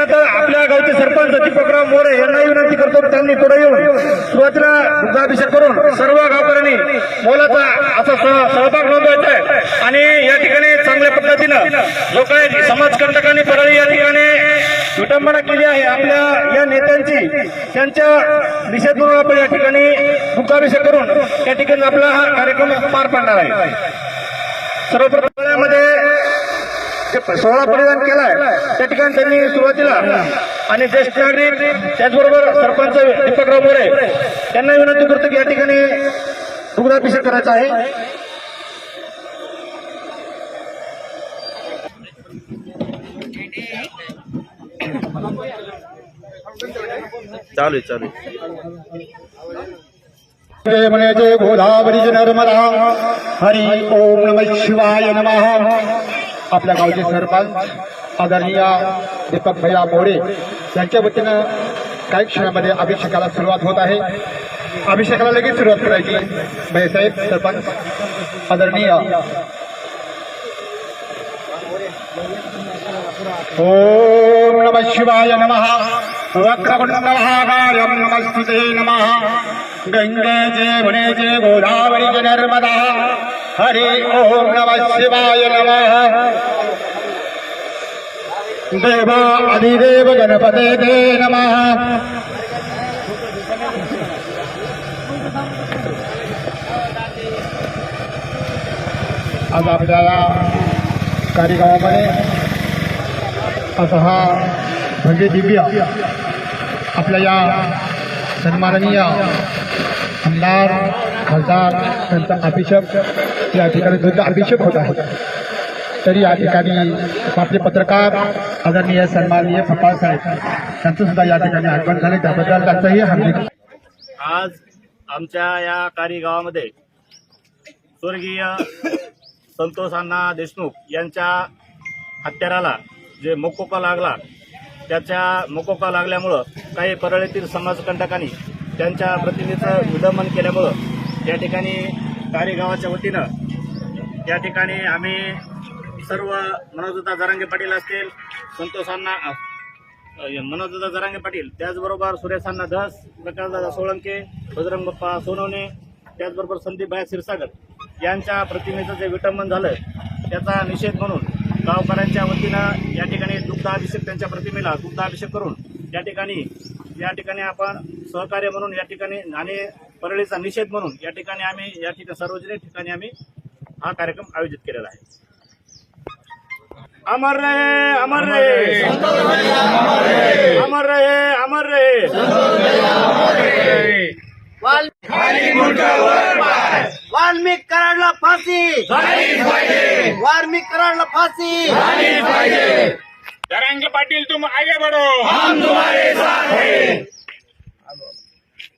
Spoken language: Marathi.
आपल्या गावचे सरपंच दीपकराव मोरे यांनाही विनंती करतो त्यांनी पुढे येऊन सुरुवातीला दुग्धाभिषेक करून सर्व गावकऱ्यांनी मोलाचा असा सहभाग नोंदवायचा आहे. आणि या ठिकाणी चांगल्या पद्धतीनं जो काही समाजकंटकांनी परळी या ठिकाणी विटंबना केली आहे. आपल्या या नेत्यांची त्यांच्या निषेध म्हणून आपण या ठिकाणी दुग्धाभिषेक करून या ठिकाणी आपला हा कार्यक्रम पार पाडणार आहे. सर्वप्रथम सोहळा परिधान केलाय त्या ठिकाणी त्यांनी सुरुवातीला आणि ज्येष्ठ नागरिक त्याचबरोबर सरपंच दीपकराव मोरे त्यांना विनंती करतो की या ठिकाणी दुग्धाभिषेक करायचा आहे. चालू चालू. जय म्हणे जय गोदावरी नर्मदा। हरी ओम नम शिवाय नमः। आपल्या गावचे सरपंच आदरणीय दीपक भैया मोरे यांच्या वतीनं काही क्षणामध्ये अभिषेकाला सुरुवात होत आहे. अभिषेकाला लगेच सुरुवात करायची. भैयासाहेब सरपंच आदरणीय. ओम नम शिवाय नमः। वक्रकुण्डमहाकार्यं नमस्तुते नमः। गंगे जय वने जय गोदावरी जय नर्मदा। हरि ओम नम शिवाय नमः। देवा अधिदेव गणपते ते नमः। आज आपल्याला कार्यक्रमामध्ये असा हा भव्य दिव्य आपल्या या सन्माननीय आमदार खासदार त्यांचा अभिषेक या ठिकाणी दुग्ध अभिषेक होत आहे. तरी या ठिकाणी आपले पत्रकार आदरणीय सन्माननीय पप्पा साहेब त्यांचं सुद्धा या ठिकाणी आगमन झाले त्याबद्दल त्यांचंही हार्दिक आज आमच्या या कारी गावामध्ये स्वर्गीय संतोष अण्णा देशमुख यांच्या हत्याराला जे मोकोका लागला त्याच्या मोकोका लागल्यामुळं काही परळीतील समाजकंटकांनी त्यांच्या प्रतिनिधीचं विडंबन केल्यामुळं या ठिकाणी कारी गावाच्या वतीनं या ठिकाणी आम्ही सर्व मनोजदा जरांगे पाटील असतील संतोषांना मनोजदा जरांगे पाटील त्याचबरोबर सुरेशांना धस प्रकाशदादा सोळंके बजरंग बाप्पा सोनवणे त्याचबरोबर संदीप भाई क्षीरसागर यांच्या प्रतिमेचं जे विटंबन झालं त्याचा निषेध म्हणून गावकऱ्यांच्या वतीनं या ठिकाणी दुग्धाभिषेक त्यांच्या प्रतिमेला दुग्धाभिषेक करून या ठिकाणी या ठिकाणी आपण सहकार्य म्हणून या ठिकाणी आणि परळीचा निषेध म्हणून या ठिकाणी आम्ही या ठिकाणी सार्वजनिक ठिकाणी आम्ही हा कार्यक्रम आयोजित केलेला आहे. अमर रहे अमर रहे. अमर रहे अमर रहे. वाल्मिक कराडला फाशी. वाल्मिक कराडला फाशी. तरंगे पाटिल तुम आगे बढ़ो. हम तुम्हारे साथ हैं.